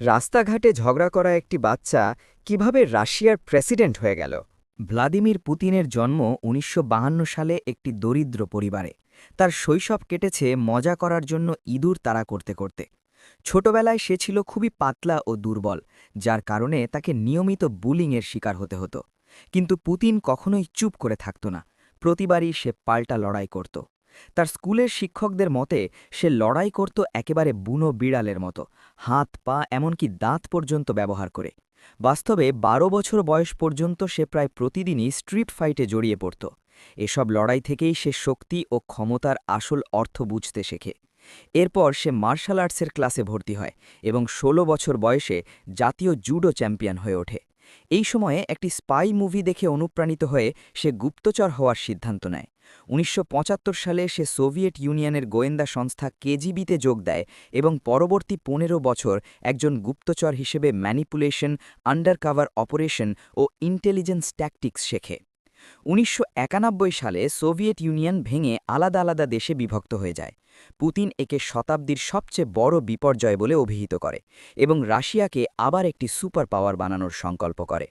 রাস্তাঘাটে ঝগড়া করা একটি বাচ্চা কীভাবে রাশিয়ার প্রেসিডেন্ট হয়ে গেল? ভ্লাদিমির পুতিনের জন্ম উনিশশো সালে একটি দরিদ্র পরিবারে। তার শৈশব কেটেছে মজা করার জন্য ইঁদুর তাড়া করতে করতে। ছোটবেলায় সে ছিল খুবই পাতলা ও দুর্বল, যার কারণে তাকে নিয়মিত বুলিংয়ের শিকার হতে হতো। কিন্তু পুতিন কখনোই চুপ করে থাকত না। প্রতিবারই সে পাল্টা লড়াই করত। তার স্কুলের শিক্ষকদের মতে, সে লড়াই করত একেবারে বুনো বিড়ালের মতো, হাত, পা, এমনকি দাঁত পর্যন্ত ব্যবহার করে। বাস্তবে ১২ বছর বয়স পর্যন্ত সে প্রায় প্রতিদিনই স্ট্রিট ফাইটে জড়িয়ে পড়ত। এসব লড়াই থেকেই সে শক্তি ও ক্ষমতার আসল অর্থ বুঝতে শেখে। এরপর সে মার্শাল আর্টসের ক্লাসে ভর্তি হয় এবং ১৬ বছর বয়সে জাতীয় জুডো চ্যাম্পিয়ন হয়ে ওঠে। এই সময়ে একটি স্পাই মুভি দেখে অনুপ্রাণিত হয়ে সে গুপ্তচর হওয়ার সিদ্ধান্ত নেয়। উনিশশো পঁচাত্তর সালে সে সোভিয়েট ইউনিয়নের গোয়েন্দা সংস্থা কেজিবিতে যোগ দেয় এবং পরবর্তী পনেরো বছর একজন গুপ্তচর হিসেবে ম্যানিপুলেশন, আন্ডারকাভার অপারেশন ও ইন্টেলিজেন্স ট্যাকটিক্স শেখে। উনিশশো একানব্বই সালে সোভিয়েত ইউনিয়ন ভেঙে আলাদা আলাদা দেশে বিভক্ত হয়ে যায়। পুতিন একে শতাব্দীর সবচেয়ে বড় বিপর্যয় বলে অভিহিত করে এবং রাশিয়াকে আবার একটি সুপার পাওয়ার বানানোর সংকল্প করে।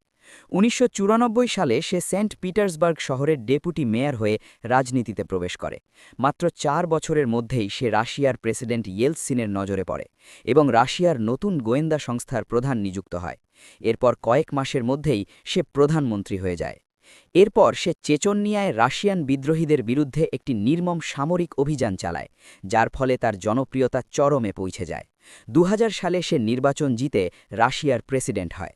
উনিশশো চুরানব্বই সালে সে সেন্ট পিটার্সবার্গ শহরের ডেপুটি মেয়র হয়ে রাজনীতিতে প্রবেশ করে। মাত্র চার বছরের মধ্যেই সে রাশিয়ার প্রেসিডেন্ট ইয়েলসিনের নজরে পড়ে এবং রাশিয়ার নতুন গোয়েন্দা সংস্থার প্রধান নিযুক্ত হয়। এরপর কয়েক মাসের মধ্যেই সে প্রধানমন্ত্রী হয়ে যায়। এরপর সে চেচনিয়ায় রাশিয়ান বিদ্রোহীদের বিরুদ্ধে একটি নির্মম সামরিক অভিযান চালায়, যার ফলে তার জনপ্রিয়তা চরমে পৌঁছে যায়। দু হাজার সালে সে নির্বাচন জিতে রাশিয়ার প্রেসিডেন্ট হয়।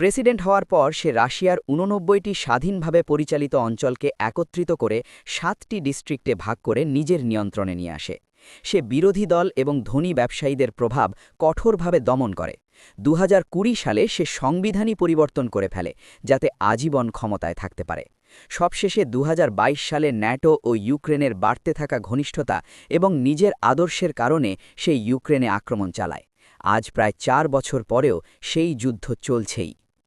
প্রেসিডেন্ট হওয়ার পর সে রাশিয়ার উননব্বইটি স্বাধীনভাবে পরিচালিত অঞ্চলকে একত্রিত করে সাতটি ডিস্ট্রিক্টে ভাগ করে নিজের নিয়ন্ত্রণে নিয়ে আসে। সে বিরোধী দল এবং ধনী ব্যবসায়ীদের প্রভাব কঠোরভাবে দমন করে। দুহাজার কুড়ি সালে সে সংবিধানই পরিবর্তন করে ফেলে, যাতে আজীবন ক্ষমতায় থাকতে পারে। সবশেষে দুহাজার বাইশ সালে ন্যাটো ও ইউক্রেনের বাড়তে থাকা ঘনিষ্ঠতা এবং নিজের আদর্শের কারণে সে ইউক্রেনে আক্রমণ চালায়। আজ প্রায় চার বছর পরেও সেই যুদ্ধ চলছেই।